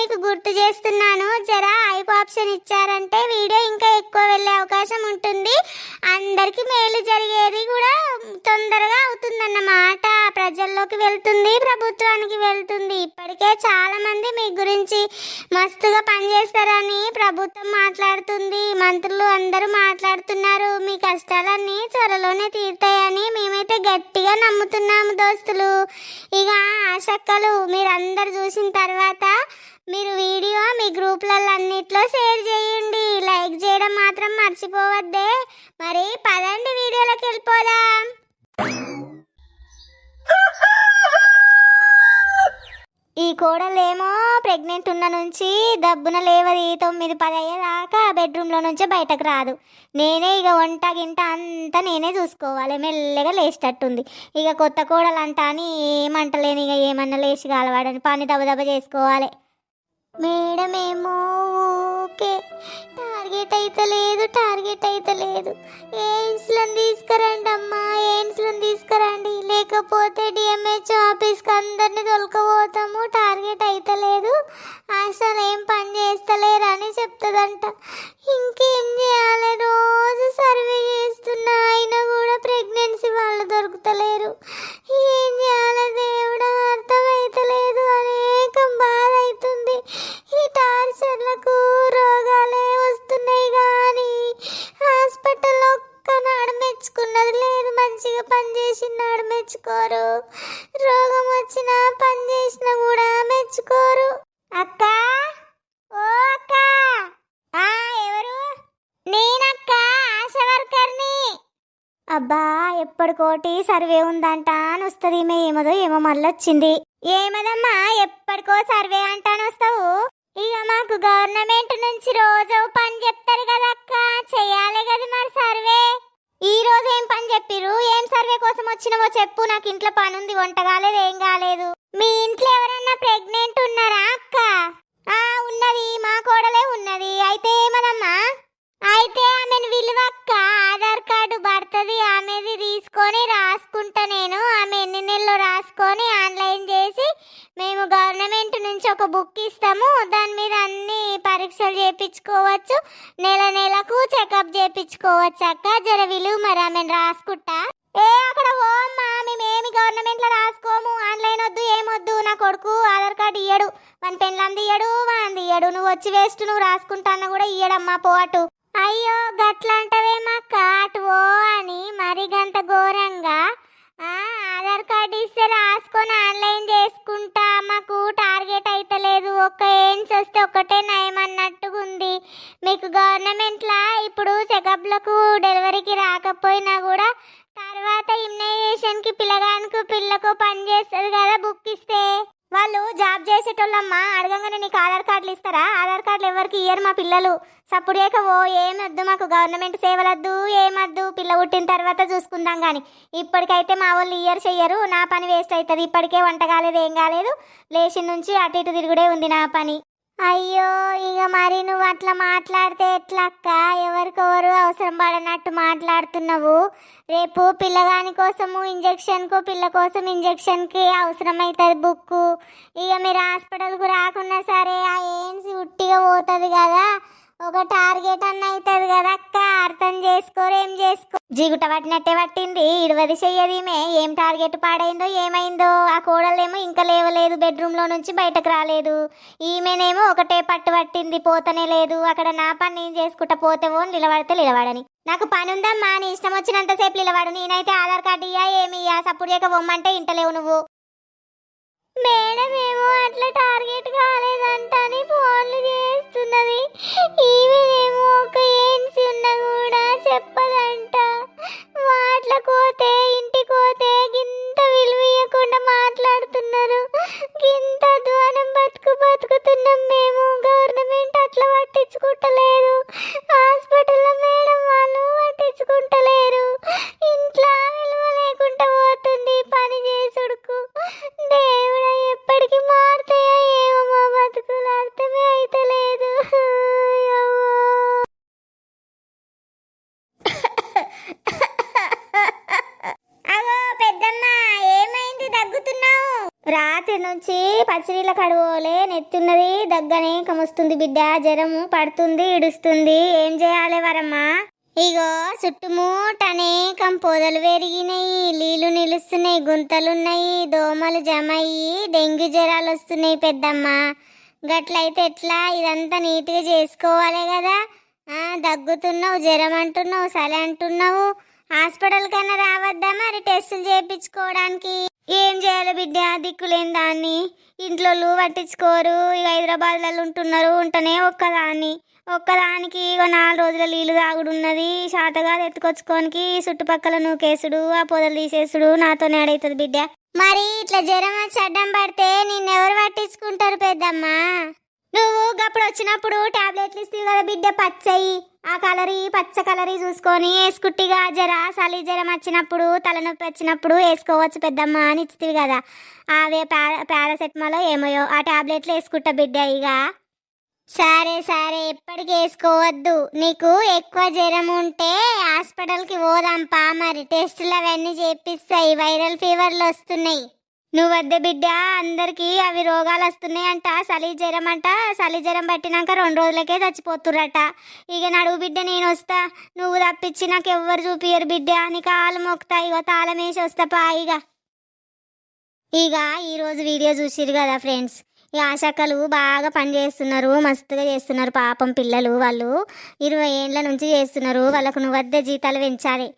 మీకు గుర్తు చేస్తున్నాను. జరా హైప్ ఆప్షన్ ఇచ్చారంటే వీడియో ఇంకా ఎక్కువ వెళ్ళే అవకాశం ఉంటుంది. అందరికీ మేలు జరిగేది కూడా తొందరగా అవుతుందన్నమాట. ప్రజల్లోకి వెళ్తుంది ప్రభుత్వానికి వెళ్తుంది. ఇప్పటికే చాలా మంది మీ గురించి మస్తుగా పనిచేస్తారని ప్రభుత్వం మాట్లాడుతుంది. మంత్రులు అందరూ మాట్లాడుతున్నారు. మీ కష్టాలన్నీ త్వరలోనే తీరుతాయని మేమైతే గట్టిగా నమ్ముతున్నాము దోస్తులు. ఇక ఆశక్కలు మీరందరు చూసిన తర్వాత మీరు వీడియో మీ గ్రూప్లలో అన్నిట్లో షేర్ చేయండి. లైక్ చేయడం మాత్రం మర్చిపోవద్దే. మరి పదండి వీడియోలోకి వెళ్ళిపోదాం. ఈ కోడలేమో ప్రెగ్నెంట్ ఉన్న నుంచి దబ్బున లేవది తొమ్మిది పది అయ్యేదాకా బెడ్రూమ్లో నుంచి బయటకు రాదు. నేనే ఇక వంట గింట అంతా నేనే చూసుకోవాలి. మెల్లగా లేచేటట్టుంది. ఇక కొత్త కోడలు అంట అని ఏమంటలేను. ఇక ఏమన్నా లేచి కాలవాడని పని దెబ్బ దెబ్బ చేసుకోవాలి. మేడం ఏమో ఓకే టార్గెట్ అయితే లేదు టార్గెట్ అయితే లేదు. ఎయిమ్స్లను తీసుకురండి అమ్మా ఎయిమ్స్లను తీసుకురండి. లేకపోతే డిఎంహెచ్ ఆఫీస్కి అందరినీ తొలకపోతాము టార్గెట్ అయితే లేదు. అసలు ఏం పని చేస్తలేరు అని చెప్తుందంట. ఇంకేం చేయాలి? రోజు సర్వే చేస్తున్న అయినా కూడా ప్రెగ్నెన్సీ వాళ్ళు దొరుకుతలేరు. ఏం చేయాలి? మెచ్చుకోరు రోగం వచ్చినా పని చేసినా కూడా మెచ్చుకోరు. అక్క ఓ అక్క. ఆ ఎవరు? నేనక్క ఆశ వర్కర్ని. అబ్బా ఎప్పటికోటి సర్వే ఉందంట అని వస్తుంది. ఈమె ఏమదో ఏమో మళ్ళీ వచ్చింది ఏమదమ్మా ఎప్పటికో సర్వే అంటాను వస్తావు. ఇక మాకు గవర్నమెంట్ నుంచి రోజు పని చెప్తారు కదా అక్క. చెయ్యాలి కదా మరి సర్వే. ఈ రోజు ఏం పని చెప్పిరు ఏం సర్వే కోసం వచ్చినవో చెప్పు. నాకు ఇంట్లో పని ఉంది వంట కాలేదు ఏం కాలేదు. మీ ఇంట్లో ఎవరన్నా ప్రెగ్నెంట్ ఉన్నారా అక్క? ఆ ఉన్నది. మా కోడలే ఉన్నది. అయితే ఏమదమ్మా? అయితే ఆమెను విలువక్క ఆధార్ కార్డు భర్తది ఆమెది తీసుకొని రాసుకుంటా నేను. నుంచి ఒక బుక్ ఇస్తాము. దాని మీద అన్ని పరీక్షలు చేయించుకోవచ్చు నెల నెలకు చెకప్ చేయించుకోవచ్చు అక్క. జర విలువ మరి ఆమె రాసుకుంటా. ఏ అక్కడ ఓమ్మా మేమేమి గవర్నమెంట్లో రాసుకోము. ఆన్లైన్ వద్దు ఏమొద్దు నా కొడుకు ఆధార్ కార్డు ఇయ్యడు. మన పెళ్ళంది ఇయ్యడు వాంది ఇయ్యడు నువ్వు వచ్చి వేస్ట్ నువ్వు రాసుకుంటా అన్న కూడా ఇయ్యడమ్మా పో అటు. అయ్యో గట్లంటవేమక్క. అటు ఓ డెలివరీకి రాకపోయినా కూడా తర్వాత ఇమ్యునైజేషన్కి పిల్లగానికి పిల్లకు పని చేస్తుంది కదా బుక్ ఇస్తే. వాళ్ళు జాబ్ చేసేటోళ్ళమ్మా అడగంగానే నీకు ఆధార్ కార్డులు ఇస్తారా? ఆధార్ కార్డులు ఎవరికి ఇయ్యరు మా పిల్లలు. సప్పుడేక ఓ ఏమొద్దు మాకు గవర్నమెంట్ సేవలద్దు ఏమద్దు పిల్ల పుట్టిన తర్వాత చూసుకుందాం కానీ ఇప్పటికైతే మా వాళ్ళు ఇయర్ చెయ్యరు నా పని వేస్ట్ అవుతుంది ఇప్పటికే వంట కాలేదు ఏం కాలేదు. లేచి నుంచి అటు ఇటు తిరుగుడే ఉంది నా పని. అయ్యో ఇక మరి నువ్వు అట్లా మాట్లాడితే ఎట్లా అక్క ఎవరికెవరు అవసరం పడనట్టు మాట్లాడుతున్నావు? రేపు పిల్లగాని కోసము ఇంజక్షన్కు పిల్ల కోసం ఇంజెక్షన్కి అవసరమవుతుంది బుక్కు. ఇక మీరు హాస్పిటల్కు రాకున్నా సరే ఆ ఏన్స్ ఉట్టిగా పోతుంది కదా. ఒక టార్గెట్ అన్న అవుతుంది కదా అక్క. అర్థం చేసుకోరు ఏం చేసుకో? జిగుట పట్టినట్టే పట్టింది. ఇడవది చెయ్యదీమే ఏం టార్గెట్ పాడైందో ఏమైందో ఆ కోడలేమో ఇంకా లేవలేదు బెడ్రూమ్లో నుంచి బయటకు రాలేదు. ఈమెనేమో ఒకటే పట్టు పట్టింది పోతనే లేదు. అక్కడ నా పని నేను చేసుకుంటా పోతేవో నిలబడితే నిలబడని. నాకు పని ఉందమ్మా నీ ఇష్టం వచ్చినంతసేపు నిలబడు. నేనైతే ఆధార్ కార్డు ఇయ్యా ఏమి ఇయ్యా సప్పుడు చేయక బొమ్మంటే ఇంటలేవు నువ్వు. మేడం ఏమో అట్లా టార్గెట్ కాలేదంటని ఫోన్లు చేస్తున్నది. ఈమెనేమో ఒక ఏన్సి ఉన్నా కూడా చెప్పదంట. వాట్ల కోతే ఇంటికి పోతే గింత విలువ ఇవ్వకుండా మాట్లాడుతున్నారు. గింత ద్వానం బతుకు బతుకుతున్నాం మేము. గవర్నమెంట్ అట్లా పట్టించుకుంటలేదు. హాస్పిటల్లో మేడం వాళ్ళు పట్టించుకుంటలేరు. నుంచి పచ్చినీళ్ళ కడువోలే నెత్తున్నది దగ్గనే కముస్తుంది బిడ్డ జ్వరము పడుతుంది ఇడుస్తుంది. ఏం చేయాలి వరమ్మా? ఇగో చుట్టుముట్ట అనేకం పొదలు పెరిగినాయి నీళ్ళు నిలుస్తున్నాయి గుంతలున్నాయి దోమలు జమ అయ్యి డెంగ్యూ జ్వరాలు వస్తున్నాయి పెద్దమ్మ. గట్లయితే ఎట్లా? ఇదంతా నీట్గా చేసుకోవాలి కదా. దగ్గుతున్నావు జ్వరం అంటున్నావు సలి అంటున్నావు. హాస్పిటల్ కన్నా రావద్దా మరి టెస్టులు చేయించుకోవడానికి ఏం చేయాలి బిడ్డ? దిక్కులేని దాన్ని. ఇంట్లో పట్టించుకోరు. ఇక హైదరాబాద్లలో ఉంటున్నారు. ఉంటనే ఒక్కదాన్ని. ఒక్కదానికి ఇక నాలుగు రోజుల నీళ్ళు తాగుడు ఉన్నది శాతగా ఎత్తుకొచ్చుకోనికి చుట్టుపక్కల నూకేసుడు ఆ పొదలు తీసేసుడు నాతోనే అడవుతుంది బిడ్డ. మరి ఇట్లా జ్వరం వచ్చి అడ్డం పడితే నిన్నెవరు పట్టించుకుంటారు పెద్దమ్మా? నువ్వు గప్పుడు వచ్చినప్పుడు టాబ్లెట్లు ఇస్తావు కదా బిడ్డ పచ్చయి. ఆ కలరీ పచ్చ కలరీ చూసుకొని వేసుకుట్టిగా జర చలి జ్వరం వచ్చినప్పుడు తలనొప్పి వచ్చినప్పుడు వేసుకోవచ్చు పెద్దమ్మ అని ఇచ్చితివి కదా. అవే పారా పారాసెటమాల్ ఏమోయో ఆ టాబ్లెట్లు వేసుకుంటా బిడ్డ ఇక సరే సరే ఎప్పటికి వేసుకోవద్దు నీకు ఎక్కువ జ్వరం ఉంటే హాస్పిటల్కి పోదాంపా. మరి టెస్టులు అవన్నీ చేపిస్తాయి వైరల్ ఫీవర్లు వస్తున్నాయి. నువ్వు వద్ద బిడ్డ అందరికీ అవి రోగాలు వస్తున్నాయి అంట చలి జ్వరం అంట. చలి జ్వరం పట్టినాక రెండు రోజులకే చచ్చిపోతుర్రట. ఇక నడువు బిడ్డ నేను వస్తా. నువ్వు తప్పించి నాకు ఎవ్వరు చూపియరు బిడ్డ. అని కాలు మొక్తా ఇగో తాళం వేసి వస్తా పా ఇక ఇక ఈరోజు వీడియో చూసిరు కదా ఫ్రెండ్స్. ఈ ఆశకలు బాగా పని చేస్తున్నారు. మస్తుగా చేస్తున్నారు పాపం పిల్లలు. వాళ్ళు ఇరవై ఏళ్ళ నుంచి చేస్తున్నారు. వాళ్ళకు నువ్వు వద్ద జీతాలు పెంచాలి.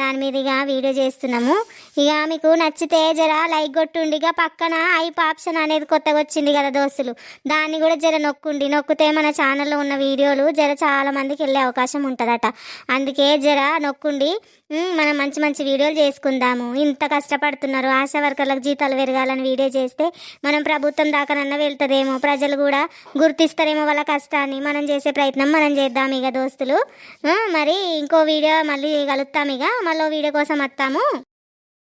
దాని మీద ఇక వీడియో చేస్తున్నాము. ఇక మీకు నచ్చితే జర లైక్ కొట్టుండి ఇక పక్కన ఐప్ ఆప్షన్ అనేది కొత్తగా వచ్చింది కదా దోస్తులు. దాన్ని కూడా జర నొక్కుండి నొక్కితే మన ఛానల్లో ఉన్న వీడియోలు జర చాలా మందికి వెళ్ళే అవకాశం ఉంటుందట. అందుకే జర నొక్కుండి మనం మంచి మంచి వీడియోలు చేసుకుందాము. ఇంత కష్టపడుతున్నారు. ఆశా వర్కర్లకు జీతాలు పెరగాలని వీడియో చేస్తే మనం ప్రభుత్వం దాకానన్నా వెళ్తుందేమో. ప్రజలు కూడా గుర్తిస్తారేమో వాళ్ళ కష్టాన్ని. మనం చేసే ప్రయత్నం మనం చేద్దాం ఇక దోస్తులు. మరి ఇంకో వీడియో మళ్ళీ కలుస్తాం ఇక. మళ్ళీ వీడియో కోసం వస్తాము.